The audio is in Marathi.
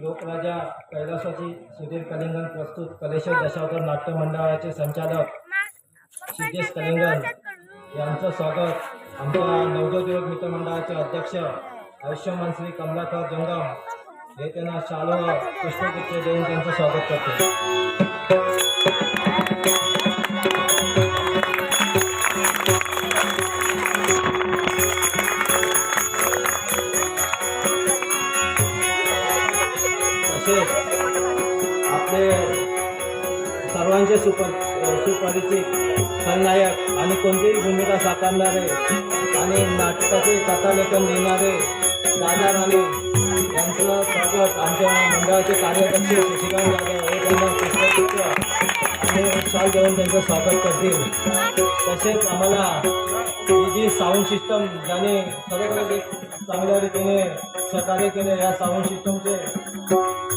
लोकराजा कैलासाची सुधीर कलिंगन प्रस्तुत कलेश्वर दशावतार नाट्य मंडळाचे संचालक सिद्धेश कलिंगन यांचं स्वागत आमच्या नवजोद्योग मित्रमंडळाचे अध्यक्ष आयुष्यमान श्री कमलाकर जंगम हे त्यांना शालो पुष्पगुच्छ देऊन त्यांचं स्वागत करते. तसेच आपले सर्वांचे सुपर सुपरिचित खलनायक आणि कोणतीही भूमिका साकारणारे आणि नाटकाचे कथालेखन देणारे दादा राणे यांचं स्वागत आमच्या मंडळाचे कार्यकर्ते शशिकांत जाधव हे त्यांना पुष्पचित्र आणि शाल देऊन त्यांचं स्वागत करतील. तसेच आम्हाला जी साऊंड सिस्टम ज्याने खरोखर एक चांगल्या रीतीने सहकार्य केले या साऊंड सिस्टमचे